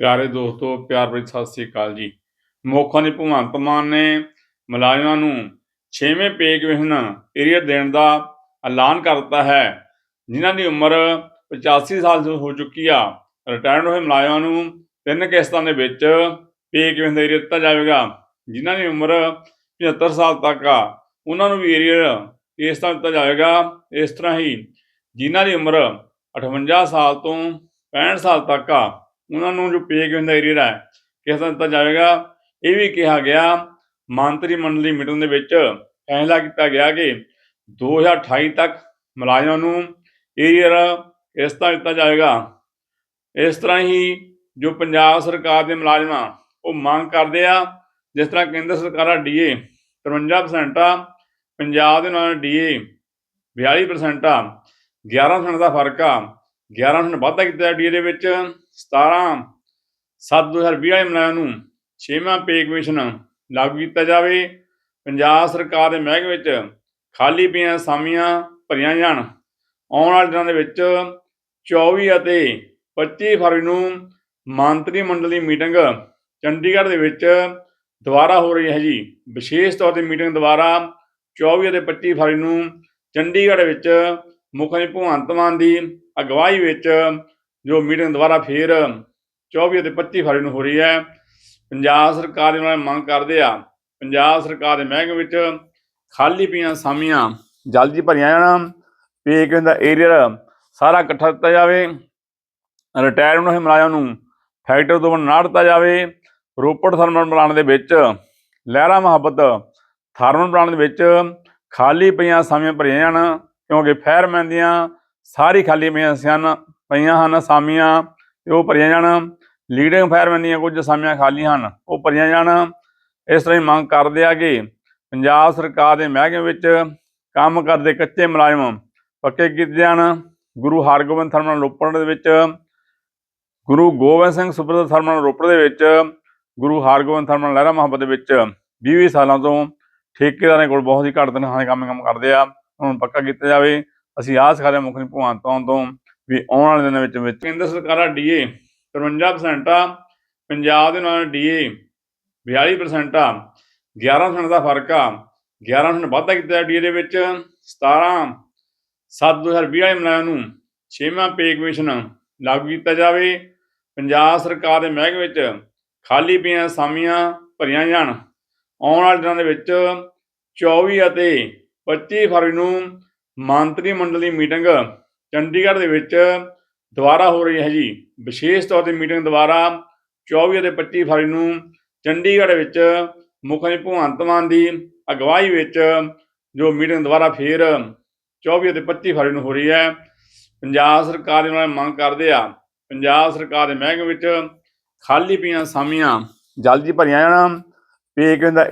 ਪਿਆਰੇ ਦੋਸਤੋ, ਪਿਆਰ ਭਰੀ ਸਤਿ ਸ੍ਰੀ ਅਕਾਲ ਜੀ। ਮੁੱਖ ਮੰਤਰੀ ਭਗਵੰਤ ਮਾਨ ਨੇ ਮੁਲਾਜ਼ਮਾਂ ਨੂੰ 6ਵੇਂ ਪੇ ਕਮਿਸ਼ਨ ਏਰੀਅਰ ਦੇਣ ਦਾ ਐਲਾਨ ਕਰ ਦਿੱਤਾ ਹੈ। ਜਿਨ੍ਹਾਂ ਦੀ ਉਮਰ 85 ਸਾਲ ਹੋ ਚੁੱਕੀ ਆ, ਰਿਟਾਇਰਡ ਹੋਏ ਮੁਲਾਜ਼ਮਾਂ ਨੂੰ ਤਿੰਨ ਕਿਸ਼ਤਾਂ ਦੇ ਵਿੱਚ ਪੇ ਕਮਿਸ਼ਨ ਦਾ ਏਰੀਅਰ ਦਿੱਤਾ ਜਾਵੇਗਾ। ਜਿਨ੍ਹਾਂ ਦੀ ਉਮਰ 75 ਸਾਲ ਤੱਕ ਆ, ਉਹਨਾਂ ਨੂੰ ਵੀ ਏਰੀਅਰ ਇਸ ਤਰ੍ਹਾਂ ਦਿੱਤਾ ਜਾਵੇਗਾ। ਇਸ ਤਰ੍ਹਾਂ ਹੀ ਜਿਨ੍ਹਾਂ ਦੀ ਉਮਰ 58 ਸਾਲ ਤੋਂ 65 ਸਾਲ ਤੱਕ ਆ ਉਹਨਾਂ ਨੂੰ ਜੋ ਪੇ ਕਮਿਸ਼ਨ ਦਾ ਏਰੀਅਰ ਹੈ, ਕਿਸ ਤਰ੍ਹਾਂ ਦਿੱਤਾ ਜਾਵੇਗਾ? ਇਹ ਵੀ ਕਿਹਾ ਗਿਆ, ਮੰਤਰੀ ਮੰਡਲੀ ਮੀਟਿੰਗ ਦੇ ਵਿੱਚ ਫੈਸਲਾ ਕੀਤਾ ਗਿਆ ਕਿ 2028 ਤੱਕ ਮੁਲਾਜ਼ਮਾਂ ਨੂੰ ਏਰੀਅਰ ਇਸ ਤਰ੍ਹਾਂ ਦਿੱਤਾ ਜਾਵੇਗਾ? ਇਸ ਤਰ੍ਹਾਂ ਹੀ ਜੋ ਪੰਜਾਬ ਸਰਕਾਰ ਦੇ ਮੁਲਾਜ਼ਮਾਂ, ਉਹ ਮੰਗ ਕਰਦੇ ਆ, ਜਿਸ ਤਰ੍ਹਾਂ ਕੇਂਦਰ ਸਰਕਾਰ ਦਾ ਡੀਏ 53% ਆ, ਪੰਜਾਬ ਦੇ ਨਾਲ ਡੀਏ 42% ਆ 11% ਦਾ ਫ਼ਰਕ ਆ 11% ਵਾਧਾ ਕੀਤਾ ਡੀਏ ਦੇ ਵਿੱਚ 17 7 2020 ਵਾਲੇ ਮੁਲਾਜ਼ਮਾਂ ਨੂੰ ਛੇਵਾਂ ਪੇ ਕਮਿਸ਼ਨ ਲਾਗੂ ਕੀਤਾ ਜਾਵੇ। ਪੰਜਾਬ ਸਰਕਾਰ ਦੇ ਮਹਿਕਮੇ ਵਿੱਚ ਖਾਲੀ ਪਈਆਂ ਅਸਾਮੀਆਂ ਭਰੀਆਂ ਜਾਣ। ਆਉਣ ਵਾਲੇ ਦਿਨਾਂ ਦੇ ਵਿੱਚ 24 ਅਤੇ 25 ਫਰਵਰੀ ਨੂੰ ਮੰਤਰੀ ਮੰਡਲ ਦੀ ਮੀਟਿੰਗ ਚੰਡੀਗੜ੍ਹ ਦੇ ਵਿੱਚ ਦੁਬਾਰਾ ਹੋ ਰਹੀ ਹੈ ਜੀ। ਵਿਸ਼ੇਸ਼ ਤੌਰ ਤੇ ਮੀਟਿੰਗ ਦੁਬਾਰਾ 24 ਅਤੇ 25 ਫਰਵਰੀ ਨੂੰ ਚੰਡੀਗੜ੍ਹ ਵਿੱਚ ਮੁੱਖ ਮੰਤਰੀ ਭਗਵੰਤ ਮਾਨ ਦੀ ਅਗਵਾਈ ਵਿੱਚ ਜੋ ਮੀਟਿੰਗ ਦੁਬਾਰਾ ਫੇਰ 24 ਅਤੇ 25 ਫਰਵਰੀ ਨੂੰ ਹੋ ਰਹੀ ਹੈ, ਪੰਜਾਬ ਸਰਕਾਰ ਦੇ ਨਾਲ ਮੰਗ ਕਰਦੇ ਆ, ਪੰਜਾਬ ਸਰਕਾਰ ਦੇ ਮਹਿਕਮੇ ਵਿੱਚ ਖਾਲੀ ਪਈਆਂ ਸਾਮੀਆਂ ਜਲਦੀ ਭਰੀਆਂ ਜਾਣ ਪੇ ਕਹਿੰਦਾ ਏਰੀਅਰ ਸਾਰਾ ਇਕੱਠਾ ਦਿੱਤਾ ਜਾਵੇ ਰਿਟਾਇਰਮੈਂਟ ਹੋਏ ਮੁਲਾਜ਼ਮਾਂ ਨੂੰ ਫੈਕਟਰੀ ਤੋਂ ਨਾ ਦਿੱਤਾ ਜਾਵੇ, ਰੋਪੜ ਥਰਮਲ ਪਲਾਂਟ ਦੇ ਵਿੱਚ, ਲਹਿਰਾ ਮੁਹੱਬਤ ਥਰਮਲ ਪਲਾਂਟ ਦੇ ਵਿੱਚ ਖਾਲੀ ਪਈਆਂ ਸਾਮੀਆਂ ਭਰੀਆਂ ਜਾਣ, ਕਿਉਂਕਿ ਫਾਇਰਮੈਨ ਦੀਆਂ ਸਾਰੀ ਖਾਲੀ ਪਈਆਂ ਸਨ, ਪਈਆਂ ਹਨ ਅਸਾਮੀਆਂ ਤੇ ਉਹ ਭਰੀਆਂ ਜਾਣ। ਲੀਡਿੰਗ ਫਾਇਰਮੈਨ ਦੀਆਂ ਕੁਝ ਅਸਾਮੀਆਂ ਖਾਲੀ ਹਨ, ਉਹ ਭਰੀਆਂ ਜਾਣ। ਇਸ ਤਰ੍ਹਾਂ ਹੀ ਮੰਗ ਕਰਦੇ ਆ ਕਿ ਪੰਜਾਬ ਸਰਕਾਰ ਦੇ ਮਹਿਕਮੇ ਵਿੱਚ ਕੰਮ ਕਰਦੇ ਕੱਚੇ ਮੁਲਾਜ਼ਮ ਪੱਕੇ ਕੀਤੇ ਜਾਣ। ਗੁਰੂ ਹਰਗੋਬਿੰਦ ਥਰਮਲ ਰੋਪੜ ਦੇ ਵਿੱਚ, ਗੁਰੂ ਗੋਬਿੰਦ ਸਿੰਘ ਸੁਪਰ ਥਰਮਲ ਰੋਪੜ ਦੇ ਵਿੱਚ, ਗੁਰੂ ਹਰਗੋਬਿੰਦ ਥਰਮਲ ਲਹਿਰਾ ਮੁਹੱਬਤ ਦੇ ਵਿੱਚ 20 ਸਾਲਾਂ ਤੋਂ ਠੇਕੇਦਾਰਾਂ ਕੋਲ ਬਹੁਤ ਹੀ ਘੱਟ ਤਨਖਾਹ ਦੇ ਕੰਮ ਕੰਮ ਕਰਦੇ ਆ। ਉਹਨਾਂ ਨੂੰ ਪੱਕਾ ਕੀਤਾ ਜਾਵੇ। ਅਸੀਂ ਆਸ ਕਰਦੇ ਹਾਂ ਮੁੱਖ ਮੰਤਰੀ ਭਗਵੰਤ ਮਾਨ ਤੋਂ ਵੀ ਆਉਣ ਵਾਲੇ ਦਿਨਾਂ ਵਿੱਚ ਵਿੱਚ ਕੇਂਦਰ ਸਰਕਾਰ ਦਾ ਡੀਏ 53% ਆ, ਪੰਜਾਬ ਦੇ ਨਾਲ ਡੀਏ 42% ਆ 11% ਦਾ ਫ਼ਰਕ ਆ 11% ਵਾਧਾ ਕੀਤਾ ਡੀਏ ਦੇ ਵਿੱਚ 17 7 2020 ਵਾਲੇ ਮੁਲਾਜ਼ਮਾਂ ਨੂੰ, ਛੇਵਾਂ ਪੇ ਕਮਿਸ਼ਨ ਲਾਗੂ ਕੀਤਾ ਜਾਵੇ। ਪੰਜਾਬ ਸਰਕਾਰ ਦੇ ਮਹਿਕਮੇ ਵਿੱਚ ਖਾਲੀ ਪਈਆਂ ਅਸਾਮੀਆਂ ਭਰੀਆਂ ਜਾਣ। ਆਉਣ ਵਾਲੇ ਦਿਨਾਂ ਦੇ ਵਿੱਚ 24 ਅਤੇ 25 ਫਰਵਰੀ ਨੂੰ ਮੰਤਰੀ ਮੰਡਲ ਦੀ ਮੀਟਿੰਗ ਚੰਡੀਗੜ੍ਹ ਦੇ ਵਿੱਚ ਦੁਬਾਰਾ ਹੋ ਰਹੀ ਹੈ ਜੀ। ਵਿਸ਼ੇਸ਼ ਤੌਰ ਤੇ ਮੀਟਿੰਗ ਦੁਬਾਰਾ 24 ਅਤੇ 25 ਫਰਵਰੀ ਨੂੰ ਚੰਡੀਗੜ੍ਹ ਵਿੱਚ ਮੁੱਖ ਮੰਤਰੀ ਭਗਵੰਤ ਮਾਨ ਦੀ ਅਗਵਾਈ ਵਿੱਚ ਜੋ ਮੀਟਿੰਗ ਦੁਬਾਰਾ ਫੇਰ 24 ਅਤੇ 25 ਫਰਵਰੀ ਨੂੰ ਹੋ ਰਹੀ ਹੈ। ਪੰਜਾਬ ਸਰਕਾਰ ਦੇ ਨਾਲ ਮੰਗ ਕਰਦੇ ਆ, ਪੰਜਾਬ ਸਰਕਾਰ ਦੇ ਮਹਿਕਮੇ ਵਿੱਚ ਖਾਲੀ ਪਈਆਂ ਸਾਮੀਆਂ ਜਲਦੀ ਭਰੀਆਂ ਜਾਣ। ਪੇ ਕਹਿੰਦਾ